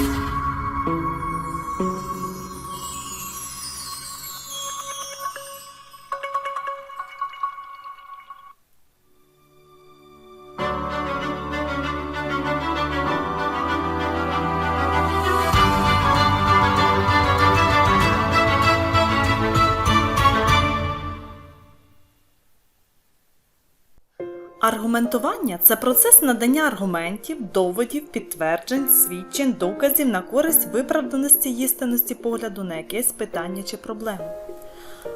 Bye. Аргументування це процес надання аргументів, доводів, підтверджень, свідчень, доказів на користь виправданості істинності погляду на якесь питання чи проблему.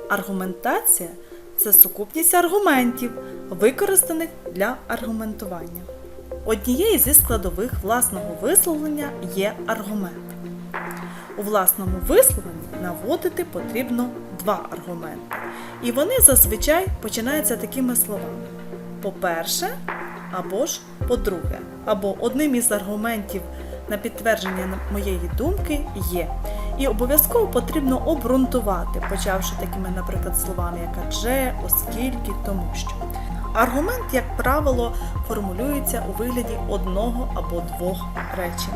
Аргументація це сукупність аргументів, використаних для аргументування. Однією зі складових власного висловлення є аргумент. У власному висловленні наводити потрібно два аргументи. І вони зазвичай починаються такими словами: по-перше, або ж по-друге, або одним із аргументів на підтвердження моєї думки є. І обов'язково потрібно обґрунтувати, почавши такими, наприклад, словами, як адже, оскільки, тому що. Аргумент, як правило, формулюється у вигляді одного або двох речень.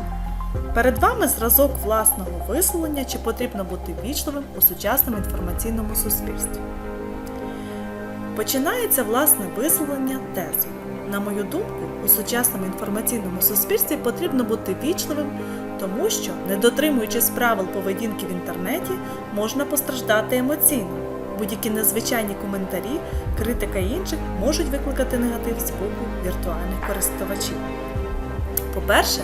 Перед вами зразок власного висловлення, чи потрібно бути вічливим у сучасному інформаційному суспільстві. Починається власне висловлення тезою. На мою думку, у сучасному інформаційному суспільстві потрібно бути вічливим, тому що, не дотримуючись правил поведінки в інтернеті, можна постраждати емоційно. Будь-які незвичайні коментарі, критика інших можуть викликати негатив з боку віртуальних користувачів. По-перше,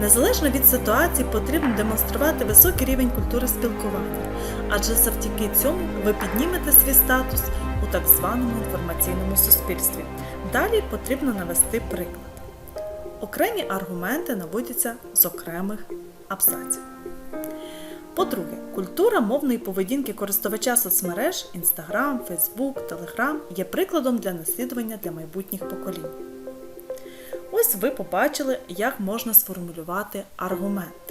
незалежно від ситуації потрібно демонструвати високий рівень культури спілкування, адже завдяки цьому ви піднімете свій статус так званому інформаційному суспільстві. Далі потрібно навести приклад. Окремі аргументи наводяться з окремих абзаців. По-друге, культура мовної поведінки користувача соцмереж Instagram, Facebook, Telegram є прикладом для наслідування для майбутніх поколінь. Ось ви побачили, як можна сформулювати аргументи.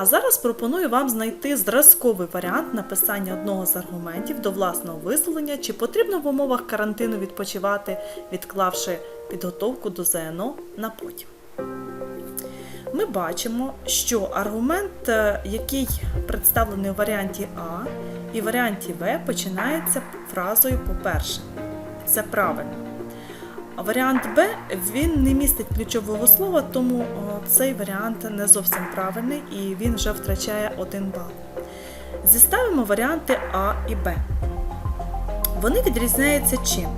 А зараз пропоную вам знайти зразковий варіант написання одного з аргументів до власного висловлення, чи потрібно в умовах карантину відпочивати, відклавши підготовку до ЗНО на потім. Ми бачимо, що аргумент, е, який представлений у варіанті А і варіанті В, починається фразою по-перше. Це правильно. Варіант Б він не містить ключового слова, тому цей варіант не зовсім правильний і він вже втрачає один бал. Зіставимо варіанти А і Б. Вони відрізняються чим?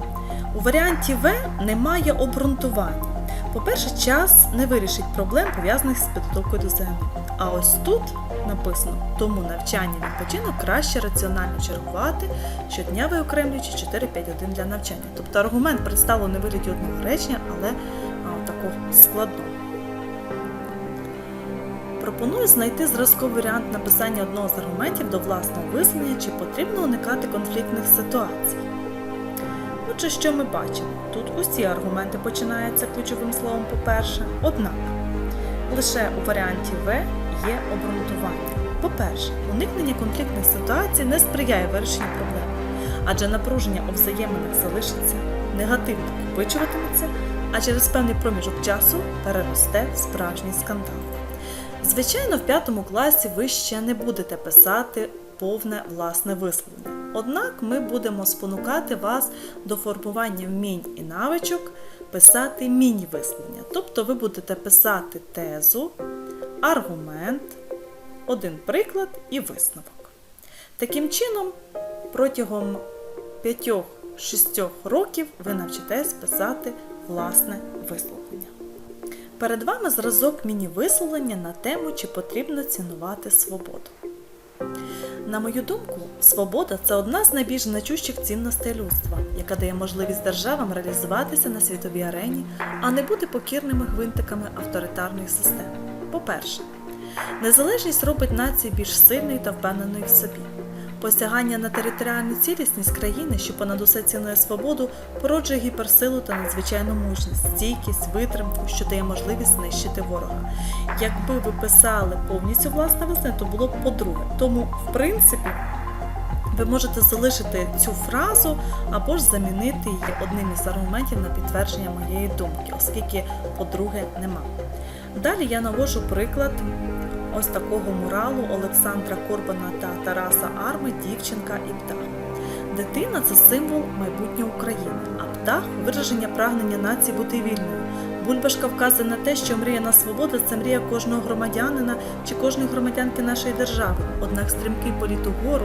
У варіанті В немає обґрунтування. По-перше, час не вирішить проблем, пов'язаних з підготовкою до ЗНО. А ось тут написано, тому навчання відпочинок краще раціонально чергувати, щодня виокремлюючи 4-5-1 для навчання. Тобто аргумент представлений у вигляді одного речення, але а, такого складного. Пропоную знайти зразковий варіант написання одного з аргументів до власного висловлення, чи потрібно уникати конфліктних ситуацій. Отже, що ми бачимо? Тут усі аргументи починаються ключовим словом по-перше, однак лише у варіанті В є обґрунтування. По-перше, уникнення конфліктних ситуацій не сприяє вирішенню проблеми, адже напруження у взаєминах залишиться, негативно накопичуватиметься, а через певний проміжок часу переросте в справжній скандал. Звичайно, в п'ятому класі ви ще не будете писати повне власне висловлення. Однак ми будемо спонукати вас до формування вмінь і навичок писати міні-висловлення. Тобто ви будете писати тезу, аргумент, один приклад і висновок. Таким чином, протягом 5-6 років ви навчитесь писати власне висловлення. Перед вами зразок міні-висловлення на тему, чи потрібно цінувати свободу. На мою думку, свобода це одна з найбільш значущих цінностей людства, яка дає можливість державам реалізуватися на світовій арені, а не бути покірними гвинтиками авторитарних систем. По-перше, незалежність робить нації більш сильною та впевненою в собі. Посягання на територіальну цілісність країни, що понад усе цінує свободу, породжує гіперсилу та надзвичайну мужність, стійкість, витримку, що дає можливість знищити ворога. Якби ви писали повністю власне весне, то було б по-друге. Тому, в принципі, ви можете залишити цю фразу або ж замінити її одним із аргументів на підтвердження моєї думки, оскільки по-друге нема. Далі я навожу приклад ось такого муралу Олександра Корбана та Тараса Арми Дівчинка і птах. Дитина це символ майбутнього України, а птах вираження прагнення нації бути вільною. Бульбашка вказує на те, що мрія на свободу це мрія кожного громадянина чи кожної громадянки нашої держави. Однак стрімкий політ угору,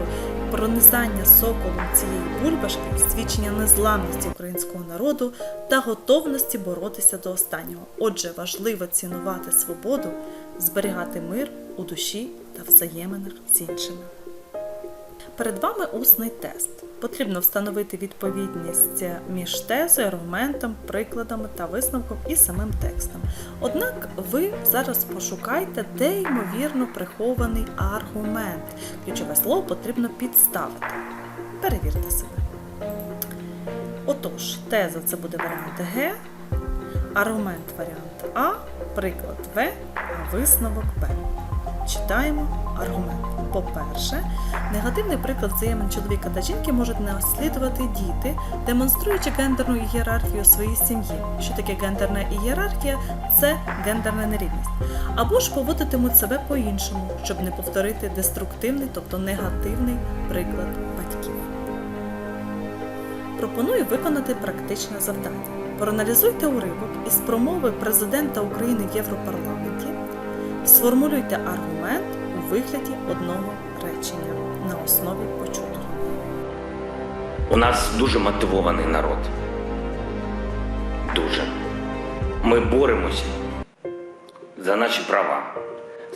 пронизання соколом цієї бульбашки, свідчення незламності українського народу та готовності боротися до останнього. Отже, важливо цінувати свободу, зберігати мир у душі та взаєминах з іншими. Перед вами усний тест. Потрібно встановити відповідність між тезою, аргументом, прикладами та висновком і самим текстом. Однак ви зараз пошукайте, де ймовірно прихований аргумент. Ключове слово потрібно підставити. Перевірте себе. Отож, теза це буде варіант Г, аргумент варіант А, приклад В, а висновок Б. Читаємо аргумент. По-перше, негативний приклад взаємин чоловіка та жінки можуть наслідувати діти, демонструючи гендерну ієрархію своїй сім'ї. Що таке гендерна ієрархія? Це гендерна нерівність. Або ж поводитимуть себе по-іншому, щоб не повторити деструктивний, тобто негативний приклад. Пропоную виконати практичне завдання. Проаналізуйте уривок із промови президента України в Європарламенті. Сформулюйте аргумент у вигляді одного речення на основі почутого. У нас дуже мотивований народ. Дуже. Ми боремося за наші права,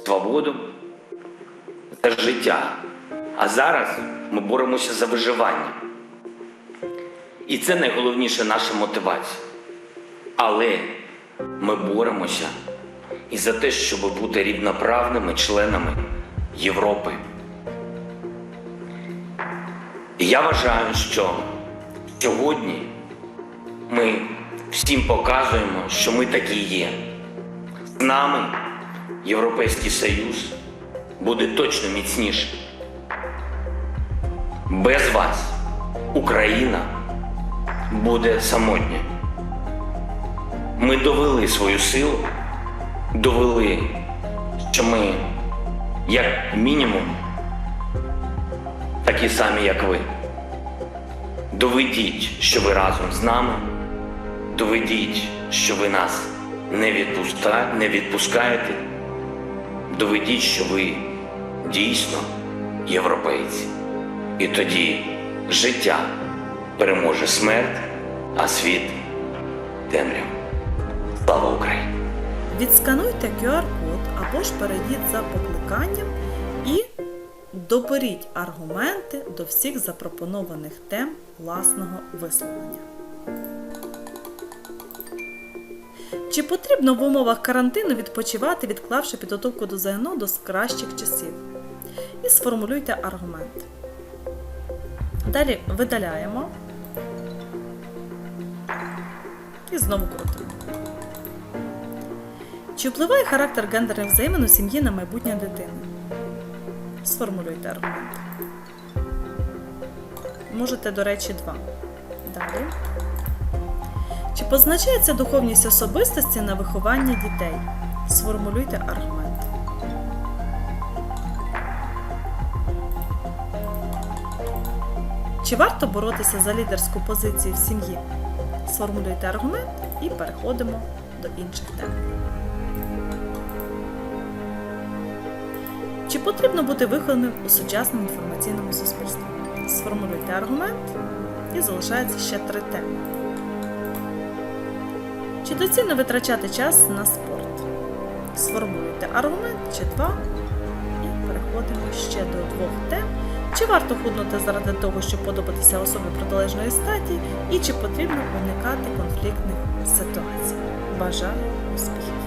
свободу, за життя. А зараз ми боремося за виживання. І це найголовніша наша мотивація. Але ми боремося і за те, щоб бути рівноправними членами Європи. І я вважаю, що сьогодні ми всім показуємо, що ми такі є. З нами Європейський Союз буде точно міцніший. Без вас Україна буде самотня. Ми довели свою силу, довели, що ми, як мінімум, такі самі, як ви. Доведіть, що ви разом з нами. Доведіть, що ви нас не, відпуска... не відпускаєте. Доведіть, що ви дійсно європейці. І тоді життя переможе смерть, а світ темряву. Слава Україні! Відскануйте QR-код або ж перейдіть за покликанням і доберіть аргументи до всіх запропонованих тем власного висловлення. Чи потрібно в умовах карантину відпочивати, відклавши підготовку до ЗНО до кращих часів? І сформулюйте аргумент. Далі видаляємо і знову крутимо. Чи впливає характер гендерних взаємин у сім'ї на майбутнє дитини? Сформулюйте аргумент. Можете, до речі, два. Далі. Чи позначається духовність особистості на вихованні дітей? Сформулюйте аргумент. Чи варто боротися за лідерську позицію в сім'ї? Сформулюйте аргумент і переходимо до інших тем. Чи потрібно бути вихованим у сучасному інформаційному суспільстві? Сформулюйте аргумент і залишається ще три теми. Чи доцільно витрачати час на спорт? Сформулюйте аргумент чи два і переходимо ще до двох тем. Чи варто худнути заради того, щоб подобатися особі протилежної статі, і чи потрібно уникати конфліктних ситуацій? Бажаю успіхів!